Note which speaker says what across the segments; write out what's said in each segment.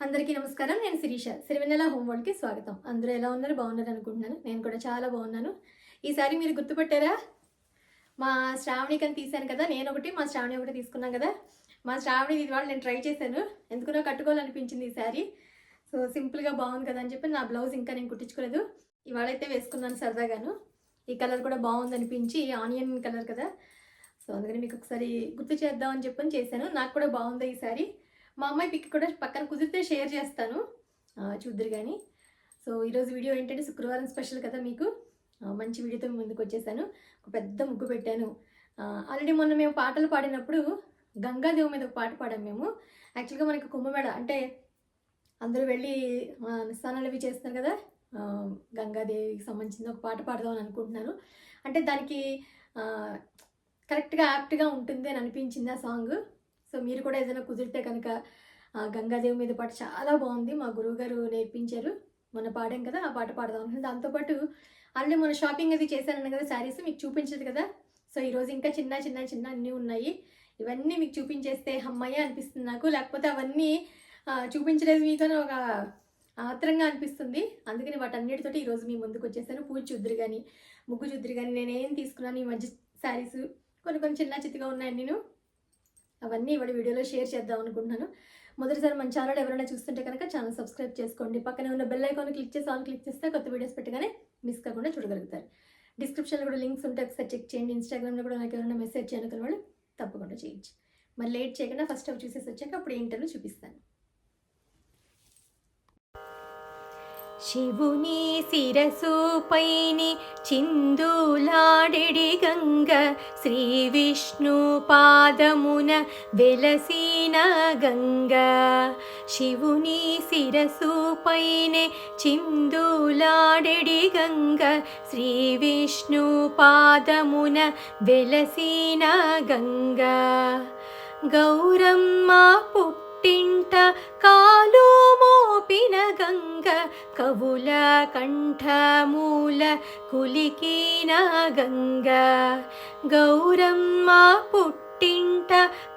Speaker 1: అందరికీ నమస్కారం. నేను శిరీష. సిరివెన్నెల హోమ్ స్వాగతం. అందరూ ఎలా ఉన్నారు? బాగున్నారు అనుకుంటున్నాను. నేను కూడా చాలా బాగున్నాను. ఈసారి మీరు గుర్తుపట్టారా? మా శ్రావణికి తీశాను కదా. నేను ఒకటి మా శ్రావణి ఒకటి తీసుకున్నాం కదా. మా శ్రావణి ఇది వాళ్ళు నేను ట్రై చేశాను. ఎందుకునో కట్టుకోవాలనిపించింది ఈ సో సింపుల్గా బాగుంది కదా అని చెప్పి నా బ్లౌజ్ ఇంకా నేను కుట్టించుకోలేదు. ఇవాళైతే వేసుకున్నాను సరదాగాను. ఈ కలర్ కూడా బాగుంది అనిపించి ఆనియన్ కలర్ కదా. సో అందుకని మీకు ఒకసారి గుర్తు చేద్దాం అని చెప్పని చేశాను. నాకు కూడా బాగుంది ఈ మా అమ్మాయి పిక్ కూడా పక్కన కుదిరితే షేర్ చేస్తాను. చూద్దరు కానీ సో ఈరోజు వీడియో ఏంటంటే శుక్రవారం స్పెషల్ కదా మీకు. మంచి వీడియోతో ముందుకు వచ్చేసాను. ఒక పెద్ద ముగ్గు పెట్టాను. ఆల్రెడీ మొన్న మేము పాటలు పాడినప్పుడు గంగాదేవి మీద ఒక పాట పాడాం మేము. యాక్చువల్గా మనకి కుంభమేళ అంటే అందరూ వెళ్ళి స్నానాలు అవి చేస్తారు కదా? గంగాదేవికి సంబంధించిన ఒక పాట పాడదామని అనుకుంటున్నాను. అంటే దానికి కరెక్ట్గా యాప్ట్గా ఉంటుంది అని అనిపించింది ఆ సాంగ్ సో మీరు కూడా ఏదైనా కుదిరితే కనుక గంగాదేవి మీద పాట చాలా బాగుంది. మా గురువుగారు నేర్పించారు. మొన్న పాడాం కదా ఆ పాట పాడదాం అనుకున్నాను. దాంతోపాటు ఆల్రెడీ మన షాపింగ్ అది చేశాను కదా శారీస్ మీకు చూపించదు కదా. సో ఈరోజు ఇంకా చిన్న చిన్న చిన్న అన్నీ ఉన్నాయి. ఇవన్నీ మీకు చూపించేస్తే అమ్మాయి అనిపిస్తుంది నాకు. లేకపోతే అవన్నీ చూపించలేదు మీతోనే ఒక ఆత్రంగా అనిపిస్తుంది. అందుకని వాటన్నిటితోటి ఈరోజు మీ ముందుకు వచ్చేసాను. పూజ చూద్దరు కానీ ముగ్గు చూద్దరు కానీ నేనేం తీసుకున్నాను ఈ మధ్య శారీస్. కొన్ని కొన్ని చిన్న చితిగా ఉన్నాయి నేను అవన్నీ ఇవాళ వీడియోలో షేర్ చేద్దాం అనుకుంటున్నాను. మొదటిసారి మన ఛానల్ ఎవరైనా చూస్తుంటే కనుక ఛానల్ సబ్స్క్రైబ్ చేసుకోండి. పక్కనే ఉన్న బెల్ ఐకాన్ క్లిక్ చేసి ఆన్ క్లిక్ చేస్తే కొత్త వీడియోస్ పెట్టగానే మిస్ కాకుండా చూడగలుగుతారు. డిస్క్రిప్షన్లో కూడా లింక్స్ ఉంటాయి. ఒకసారి చెక్ చేయండి. ఇన్స్టాగ్రామ్లో కూడా నాకు ఎవరైనా మెసేజ్ చేయాలనుకున్న వాళ్ళు తప్పకుండా చేయొచ్చు. మరి లేట్ చేయకుండా ఫస్ట్ అవి చూసేసి వచ్చాక అప్పుడు ఏంటో చూపిస్తాను. శివుని శిరసుపైని చిందులాడిడి గంగ శ్రీ విష్ణు పాదమున వెలసిన గంగ. శివుని శిరసుపైనే చిందులాడిడి గంగ శ్రీ విష్ణు పాదమున వెలసిన గంగ. గౌరమ్మ పుప్ప పుట్టింట కాలు మోపిన గంగ కవుల కంఠమూల కులికిన గంగ. గౌరమ్మ పుట్టింట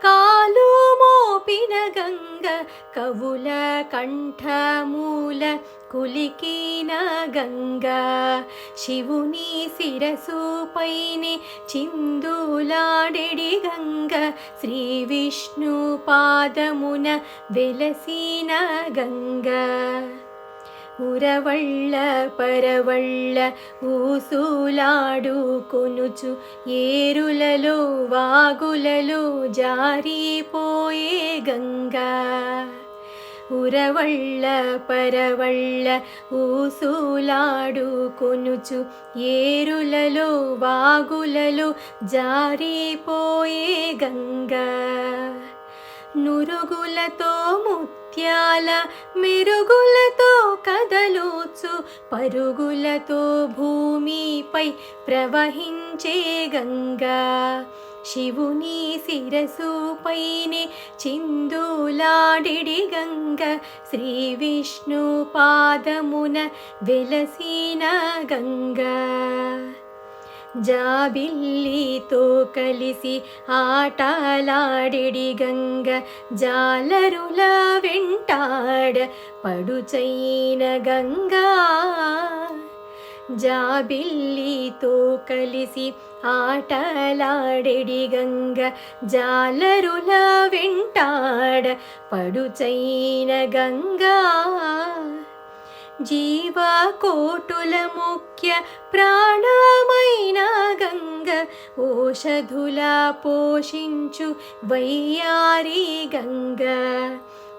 Speaker 1: కాలు మోపిన గంగ కవుల కంఠమూల కులికిన గంగా? శివుని శిరసుపైనే చిందులాడెడి గంగ. శ్రీ విష్ణు పాదమున వెలసిన గంగ. ఉరవళ్ళ పరవళ్ళ ఊసులాడు కొనుచు ఏరులలో వాగులలో జారిపోయే గంగా. ఉరవళ్ళ పరవళ్ళ ఊసులాడు కొనుచు. ఏరులలో వాగులలో జారిపోయే గంగ. నురుగులతో ముత్యాల మెరుగులతో కదలోచు. పరుగులతో భూమిపై ప్రవహించే గంగా. శివుని శిరసుపైనే చిందులాడిడి గంగ శ్రీ విష్ణు పాదమున వెలసిన గంగా. జాబిల్లితో కలిసి ఆటలాడిడి గంగ జాలరుల వెంటాడ పడుచైన గంగా. జాబిల్లితో కలిసి ఆటలాడెడి గంగ జాలరుల వెంటాడ పడుచైన గంగా. జీవకోటుల ముఖ్య ప్రాణమైన గంగ ఓషధుల పోషించు వయ్యారి గంగ.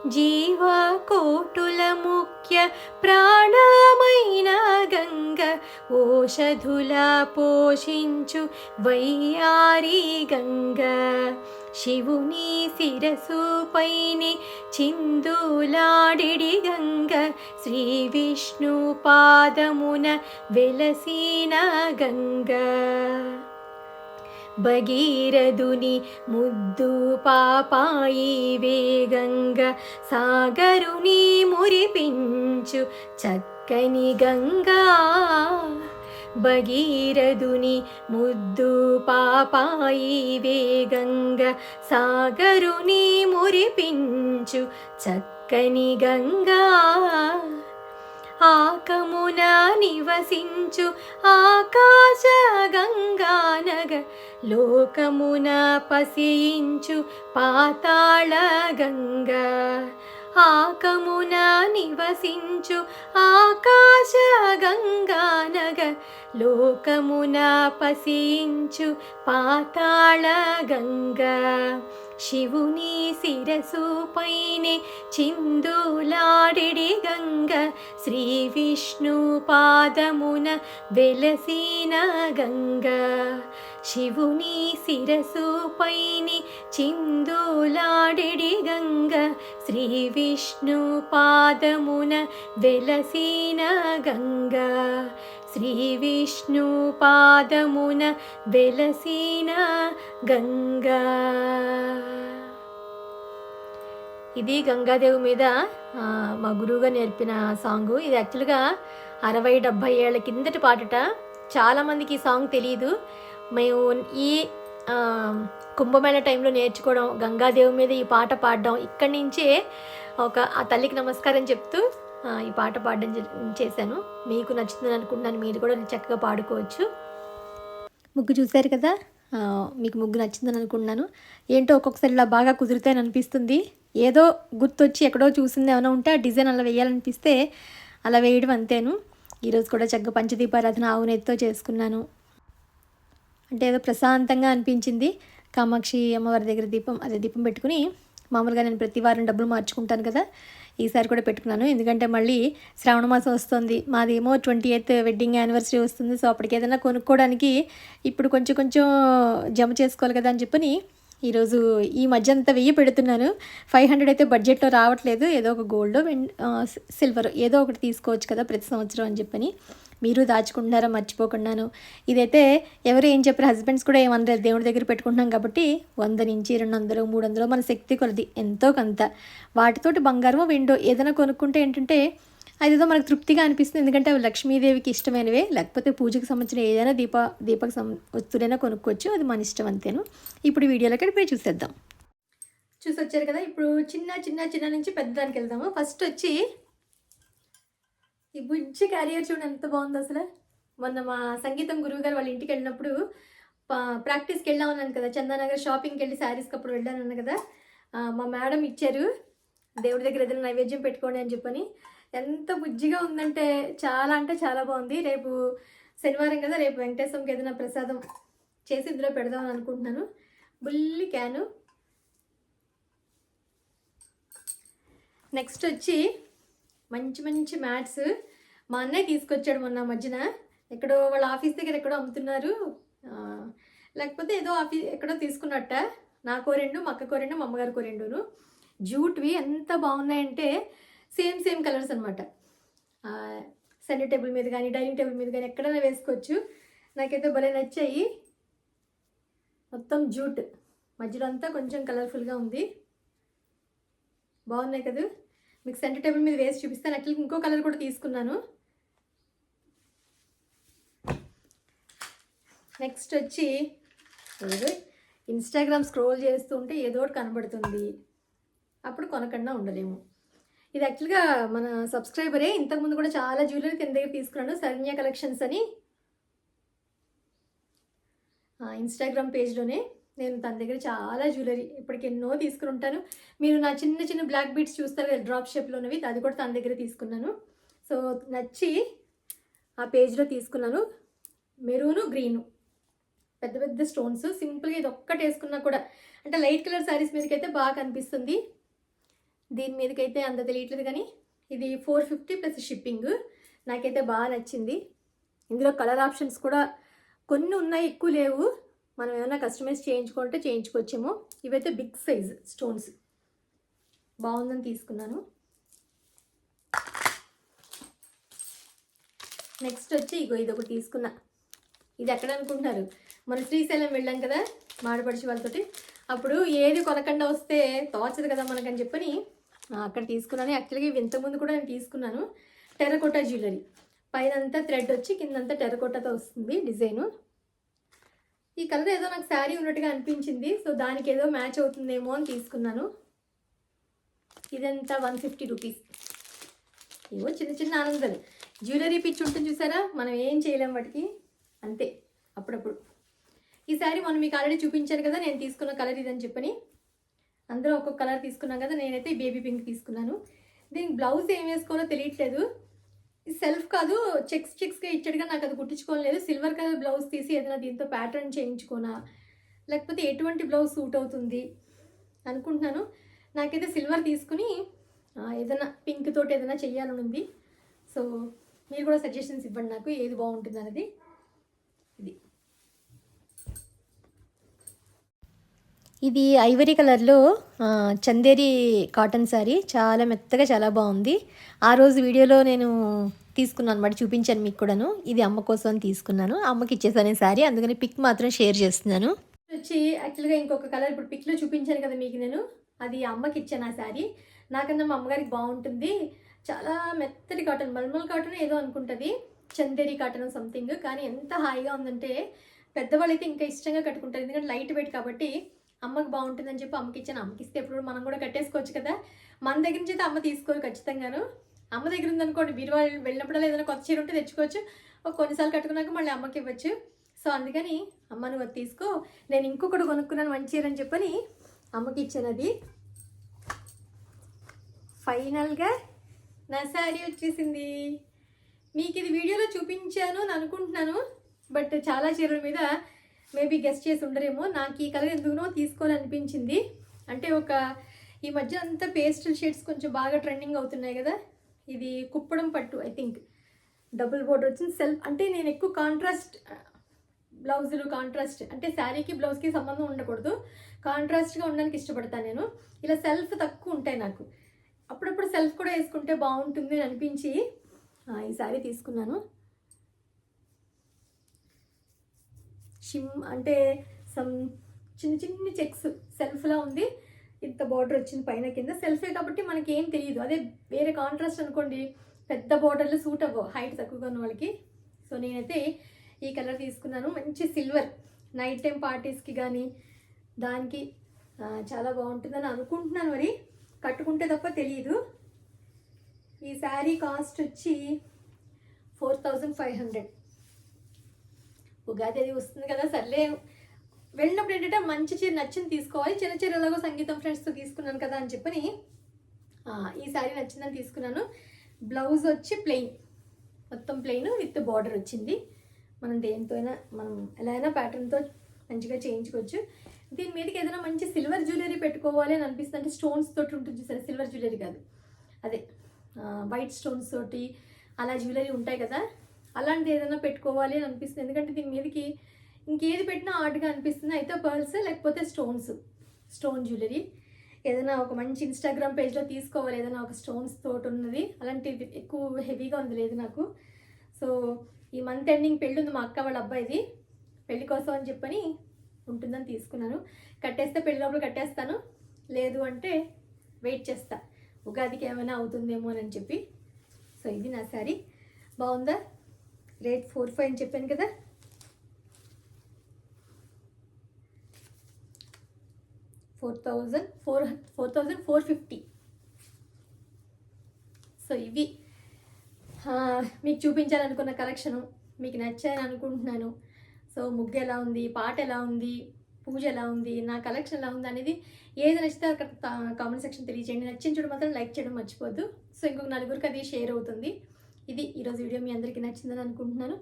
Speaker 1: జీవకోటుల ముఖ్య ప్రాణమైన గంగ ఓషధుల పోషించు వయ్యారి గంగ. శివుని శిరసుపైనే చిందులాడిడి గంగ. శ్రీ విష్ణు పాదమున వెలసిన గంగ. భగీరథుని ముద్దు పాపాయి వేగంగ సాగరుని మురిపించు చక్కని గంగా భగీరథుని ముద్దు పాపాయి వేగంగ సాగరుని మురిపించు చక్క చక్కని గంగా ఆకమున నివసించు ఆకాశ గంగానగ లోకమున పసియించు పాతాళ గంగా. ఆకమున నివసించు ఆకాశ గంగానగ లోకమున పసించు పాతాళ గంగా. శివుని శిరసు పైనే చిందులాడిడి గంగ. శ్రీ విష్ణు పాదమున వెలసిన గంగ. శివుని శిరసు పైని చిందులాడిడి గంగ. శ్రీ విష్ణు పాదమున వెలసిన గంగ. శ్రీ విష్ణు పాదమున వెలసిన గంగా. ఇది గంగాదేవి మీద మా గురువుగా నేర్పిన సాంగ్. ఇది యాక్చువల్గా అరవై డెబ్భై ఏళ్ళ కిందటి పాటట. చాలామందికి ఈ సాంగ్ తెలియదు మేము ఈ కుంభమేళ టైంలో నేర్చుకోవడం గంగాదేవి మీద ఈ పాట పాడడం ఇక్కడి నుంచే ఒక ఆ తల్లికి నమస్కారం చెప్తూ ఈ పాట పాడడం చేశాను. మీకు నచ్చుతుందని అనుకుంటున్నాను. మీరు కూడా చక్కగా పాడుకోవచ్చు. ముగ్గు చూశారు కదా? మీకు ముగ్గు నచ్చిందని అనుకుంటున్నాను. ఏంటో ఒక్కొక్కసారి ఇలా బాగా కుదురుతాయని అనిపిస్తుంది. ఏదో గుర్తొచ్చి ఎక్కడో చూసింది ఏమైనా ఉంటే ఆ డిజైన్ అలా వేయాలనిపిస్తే అలా వేయడం అంతేను. ఈరోజు కూడా చక్కగా పంచదీపారాధన ఆవు చేసుకున్నాను. అంటే ఏదో ప్రశాంతంగా అనిపించింది. కామాక్షి అమ్మవారి దగ్గర దీపం అదే దీపం పెట్టుకుని మామూలుగా నేను ప్రతి వారం డబ్బులు మార్చుకుంటాను కదా ఈసారి కూడా పెట్టుకున్నాను. ఎందుకంటే మళ్ళీ శ్రావణ మాసం వస్తుంది. మాదేమో ట్వంటీ ఎయిత్ వెడ్డింగ్ యానివర్సరీ వస్తుంది. సో అప్పటికి ఏదైనా కొనుక్కోవడానికి ఇప్పుడు కొంచెం కొంచెం జమ చేసుకోవాలి కదా అని చెప్పని ఈరోజు ఈ మధ్య అంతా వెయ్యి పెడుతున్నాను. ఫైవ్ హండ్రెడ్ అయితే బడ్జెట్లో రావట్లేదు. ఏదో ఒక గోల్డ్ సిల్వర్ ఏదో ఒకటి తీసుకోవచ్చు కదా ప్రతి సంవత్సరం అని చెప్పని. మీరు దాచుకుంటున్నారా మర్చిపోకుండాను. ఇదైతే ఎవరు ఏం చెప్పారు హస్బెండ్స్ కూడా ఏమన్నారు దేవుడి దగ్గర పెట్టుకుంటున్నాం కాబట్టి వంద నుంచి రెండు వందలు మూడు వందలు మన శక్తి కొలది ఎంతో కొంత. వాటితోటి బంగారం విండో ఏదైనా కొనుక్కుంటే ఏంటంటే అదేదో మనకు తృప్తిగా అనిపిస్తుంది. ఎందుకంటే అవి లక్ష్మీదేవికి ఇష్టమైనవే. లేకపోతే పూజకు సంబంధించిన ఏదైనా దీప దీపక సం వస్తువులైనా కొనుక్కోవచ్చు. అది మన ఇష్టం అంతేను. ఇప్పుడు వీడియోలోకి పోయి చూసేద్దాం. చూసి వచ్చారు కదా? ఇప్పుడు చిన్న చిన్న చిన్న నుంచి పెద్దదానికి వెళ్దాము. ఫస్ట్ వచ్చి ఈ బుజ్జి క్యారియర్ చూడండి ఎంత బాగుంది అసలు. మొన్న మా సంగీతం గురువు గారు వాళ్ళ ఇంటికి వెళ్ళినప్పుడు ప్రాక్టీస్కి వెళ్ళామన్నాను కదా చందానగర్ షాపింగ్కి వెళ్ళి శారీస్కి అప్పుడు వెళ్ళానన్నాను కదా. మా మేడం ఇచ్చారు దేవుడి దగ్గర ఏదైనా నైవేద్యం పెట్టుకోండి అని చెప్పని. ఎంత బుజ్జిగా ఉందంటే చాలా అంటే చాలా బాగుంది. రేపు శనివారం కదా రేపు వెంకటేశ్వరంకి ఏదైనా ప్రసాదం చేసి ఇందులో పెడదామని అనుకుంటున్నాను. బుల్లి క్యాను. నెక్స్ట్ వచ్చి మంచి మంచి మ్యాట్స్ మా అన్నయ్య తీసుకొచ్చాడు మొన్న మధ్యన. ఎక్కడో వాళ్ళ ఆఫీస్ దగ్గర ఎక్కడో అమ్ముతున్నారు. లేకపోతే ఏదో ఆఫీస్ ఎక్కడో తీసుకున్నట్ట. నాకో రెండు మా అక్కకో రెండు మా అమ్మగారికో రెండును. జూట్వి ఎంత బాగున్నాయంటే సేమ్ సేమ్ కలర్స్ అనమాట సెంటర్ టేబుల్ మీద కానీ డైనింగ్ టేబుల్ మీద కానీ ఎక్కడైనా వేసుకోవచ్చు. నాకైతే భలే నచ్చాయి. మొత్తం జూట్. మధ్యలో అంతా కొంచెం కలర్ఫుల్గా ఉంది. బాగున్నాయి కదా? మీకు సెంటర్ టేబుల్ మీద వేసి చూపిస్తాను అట్లా ఇంకో కలర్ కూడా తీసుకున్నాను. నెక్స్ట్ వచ్చి ఇన్స్టాగ్రామ్ స్క్రోల్ చేస్తూ ఉంటే ఏదో ఒకటి కనబడుతుంది. అప్పుడు కొనకుండా ఉండలేము. ఇది యాక్చువల్గా మన సబ్స్క్రైబరే ఇంతకుముందు కూడా చాలా జ్యువెలరీ కింద దగ్గర తీసుకున్నాను సరణ్య కలెక్షన్స్ అని. ఇన్స్టాగ్రామ్ పేజ్లోనే నేను తన దగ్గర చాలా జ్యువెలరీ ఇప్పటికి ఎన్నో తీసుకుని ఉంటాను. మీరు నా చిన్న చిన్న బ్లాక్ బీట్స్ చూస్తారు కదా డ్రాప్ షేప్లోనవి అది కూడా తన దగ్గర తీసుకున్నాను. సో నచ్చి ఆ పేజ్లో తీసుకున్నాను. Maroon green. పెద్ద పెద్ద స్టోన్స్ సింపుల్గా ఇది ఒక్కటి వేసుకున్నా కూడా అంటే లైట్ కలర్ శారీస్ మీదకి అయితే బాగా కనిపిస్తుంది దీని మీదకైతే అంత తెలియట్లేదు కానీ ఇది ఫోర్ ఫిఫ్టీ ప్లస్ షిప్పింగ్ నాకైతే బాగా నచ్చింది. ఇందులో కలర్ ఆప్షన్స్ కూడా కొన్ని ఉన్నాయి ఎక్కువ లేవు. మనం ఏమైనా కస్టమైజ్ చేయించుకుంటే చేయించుకోవచ్చేమో ఇవైతే బిగ్ సైజ్ స్టోన్స్ బాగుందని తీసుకున్నాను. నెక్స్ట్ వచ్చి ఇగో ఇది ఒకటి తీసుకున్నా. ఇది ఎక్కడ అనుకుంటున్నారు? మన శ్రీశైలం వెళ్ళాం కదా మాడపడిచి వాళ్ళతోటి. అప్పుడు ఏది కొనకుండా వస్తే తోచదు కదా మనకని చెప్పని అక్కడ తీసుకున్నాను. యాక్చువల్గా ఇవి ఇంతకుముందు కూడా నేను తీసుకున్నాను. Terracotta jewellery. పైనంతా థ్రెడ్ వచ్చి కిందంతా టెరకోటాతో వస్తుంది డిజైను. ఈ కలర్ ఏదో నాకు శారీ ఉన్నట్టుగా అనిపించింది. సో దానికి ఏదో మ్యాచ్ అవుతుందేమో అని తీసుకున్నాను. ఇదంతా వన్ ఫిఫ్టీ రూపీస్. ఏవో చిన్న చిన్న ఆనందాలు. జ్యువెలరీ పిచ్చి ఉంటుంది చూసారా? మనం ఏం చేయలేం వాటికి. అంతే అప్పుడప్పుడు. ఈ శారీ మనం మీకు ఆల్రెడీ చూపించాను కదా నేను తీసుకున్న కలర్ ఇదని చెప్పని. అందరూ ఒక్కొక్క కలర్ తీసుకున్నాం కదా నేనైతే బేబీ పింక్ తీసుకున్నాను. దీనికి బ్లౌజ్ ఏం వేసుకోవాలో తెలియట్లేదు. సెల్ఫ్ కాదు చెక్స్ చెక్స్గా ఇచ్చాడుగా నాకు అది కుట్టించుకోలేదు సిల్వర్ కలర్ బ్లౌజ్ తీసి ఏదైనా దీంతో ప్యాటర్న్ చేయించుకోనా? లేకపోతే ఎటువంటి బ్లౌజ్ సూట్ అవుతుంది అనుకుంటున్నాను. నాకైతే సిల్వర్ తీసుకుని ఏదైనా పింక్ తోటి ఏదైనా చేయాలని ఉంది. సో మీరు కూడా సజెషన్స్ ఇవ్వండి నాకు ఏది బాగుంటుంది అనేది. ఇది. ఇది ఐవరీ కలర్లో చందేరి కాటన్ శారీ చాలా మెత్తగా చాలా బాగుంది. ఆ రోజు వీడియోలో నేను తీసుకున్నాను అనమాట చూపించాను మీకు కూడాను. ఇది అమ్మ కోసం తీసుకున్నాను. అమ్మకి ఇచ్చేసాను శారీ అందుకని పిక్ మాత్రం షేర్ చేస్తున్నాను. వచ్చి యాక్చువల్గా ఇంకొక కలర్ ఇప్పుడు పిక్లో చూపించాను కదా మీకు నేను. అది అమ్మకి ఇచ్చాను ఆ శారీ నాకన్నా మా అమ్మగారికి బాగుంటుంది. చాలా మెత్తటి కాటన్ మల్మల్ కాటన్ ఏదో అనుకుంటుంది. చందేరి కాటన్ సంథింగ్ కానీ ఎంత హాయిగా ఉందంటే పెద్దవాళ్ళు అయితే ఇంకా ఇష్టంగా కట్టుకుంటారు. ఎందుకంటే లైట్ వెయిట్ కాబట్టి అమ్మకి బాగుంటుందని చెప్పి అమ్మకి ఇచ్చాను. అమ్మకి ఇస్తే ఎప్పుడు మనం కూడా కట్టేసుకోవచ్చు కదా. మన దగ్గర నుంచి అయితే అమ్మ తీసుకోరు ఖచ్చితంగాను. అమ్మ దగ్గర ఉందనుకోండి బీరువా వెళ్ళినప్పుడల్లా ఏదైనా కొత్త చీర ఉంటే తెచ్చుకోవచ్చు. కొన్నిసార్లు కట్టుకున్నాక మళ్ళీ అమ్మకి ఇవ్వచ్చు. సో అందుకని అమ్మ నువ్వు అది తీసుకో. నేను ఇంకొకటి కొనుక్కున్నాను మంచి చీర అని చెప్పని అమ్మకి ఇచ్చాను అది. ఫైనల్గా నా శారీ వచ్చేసింది. మీకు ఇది వీడియోలో చూపించాను అని అనుకుంటున్నాను. బట్ చాలా చీరల మీద మేబీ గెస్ట్ చేసి ఉండరేమో. నాకు ఈ కలర్ ఎందుకునో తీసుకోవాలనిపించింది. అంటే ఒక ఈ మధ్య అంతా పేస్టల్ షేడ్స్ కొంచెం బాగా ట్రెండింగ్ అవుతున్నాయి కదా. ఇది కుప్పడం పట్టు ఐ థింక్ డబుల్ బోర్డర్ వచ్చింది. సెల్ఫ్ అంటే నేను ఎక్కువ కాంట్రాస్ట్ బ్లౌజులు కాంట్రాస్ట్ అంటే శారీకి బ్లౌజ్కి సంబంధం ఉండకూడదు. కాంట్రాస్ట్గా ఉండడానికి ఇష్టపడతాను నేను. ఇలా సెల్ఫ్ తక్కువ ఉంటాయి నాకు. అప్పుడప్పుడు సెల్ఫ్ కూడా వేసుకుంటే బాగుంటుంది అని అనిపించి ఈ శారీ తీసుకున్నాను. షిమ్ అంటే సమ్ చిన్న చిన్న చెక్స్ సెల్ఫ్లా ఉంది. ఇంత బార్డర్ వచ్చింది పైన కింద. సెల్ఫే కాబట్టి మనకి ఏం తెలియదు అదే వేరే కాంట్రాస్ట్ అనుకోండి. పెద్ద బార్డర్లు సూట్ అవ్వవు. హైట్ తక్కువగా ఉన్న వాళ్ళకి. సో నేనైతే ఈ కలర్ తీసుకున్నాను. మంచి సిల్వర్ నైట్ టైం పార్టీస్కి కానీ దానికి చాలా బాగుంటుందని అనుకుంటున్నాను మరి. కట్టుకుంటే తప్ప తెలియదు ఈ శారీ కాస్ట్ వచ్చి four thousand five hundred Ugadi అది వస్తుంది కదా సర్లే. వెళ్ళినప్పుడు ఏంటంటే మంచి చీర నచ్చింది తీసుకోవాలి చిన్న చీర ఎలాగో సంగీతం ఫ్రెండ్స్తో తీసుకున్నాను కదా అని చెప్పని ఈ శారీ నచ్చిందని తీసుకున్నాను. బ్లౌజ్ వచ్చి ప్లెయిన్ మొత్తం ప్లెయిన్ విత్ బార్డర్ వచ్చింది. మనం దేనితో అయినా మనం ఎలా అయినా ప్యాటర్న్తో మంచిగా చేయించుకోవచ్చు. దీని మీదకి ఏదైనా మంచి సిల్వర్ జ్యువెలరీ పెట్టుకోవాలి అని అనిపిస్తుంది అంటే స్టోన్స్ తోటి ఉంటుంది సరే సిల్వర్ జ్యువెలరీ కాదు. అదే వైట్ స్టోన్స్ తోటి అలా జ్యువెలరీ ఉంటాయి కదా. అలాంటిది ఏదైనా పెట్టుకోవాలి అని అనిపిస్తుంది. ఎందుకంటే దీని మీదకి ఇంకేది పెట్టినా ఆర్ట్గా అనిపిస్తుంది. అయితే పర్ల్స్ లేకపోతే స్టోన్స్ స్టోన్ జ్యువెలరీ. ఏదైనా ఒక మంచి ఇన్స్టాగ్రామ్ పేజ్లో తీసుకోవాలి. ఏదైనా ఒక స్టోన్స్ తోటి ఉన్నది. అలాంటివి ఎక్కువ హెవీగా ఉంది లేదు నాకు. సో ఈ మంత్ ఎండింగ్ పెళ్ళి ఉంది మా అక్క వాళ్ళ అబ్బాయిది. పెళ్ళి కోసం అని చెప్పని ఉంటుందని తీసుకున్నాను. కట్టేస్తే పెళ్ళి లోపల కట్టేస్తాను. లేదు అంటే వెయిట్ చేస్తా. ఉగాదికి ఏమైనా అవుతుందేమో అని చెప్పి. సో ఇది నా శారీ. బాగుందా? రేట్ ఫోర్ ఫైవ్ అని చెప్పాను కదా. Four thousand four four thousand four fifty. So ఇవి మీకు చూపించాలనుకున్న కలెక్షను మీకు నచ్చాయని అనుకుంటున్నాను. సో ముగ్గు ఎలా ఉంది పాట ఎలా ఉంది పూజ ఎలా ఉంది నా కలెక్షన్ ఎలా ఉంది అనేది ఏది నచ్చితే అక్కడ కామెంట్ సెక్షన్ తెలియజేయండి. నచ్చిన చూడ మాత్రం లైక్ చేయడం మర్చిపోద్దు సో ఇంకొక నలుగురికి అది షేర్ అవుతుంది. ఇది ఈరోజు వీడియో మీ అందరికీ నచ్చిందని అనుకుంటున్నాను.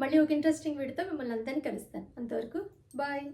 Speaker 1: మళ్ళీ ఒక ఇంట్రెస్టింగ్ వీడియోతో మిమ్మల్ని అందరినీ కలుస్తాను. అంతవరకు బాయ్.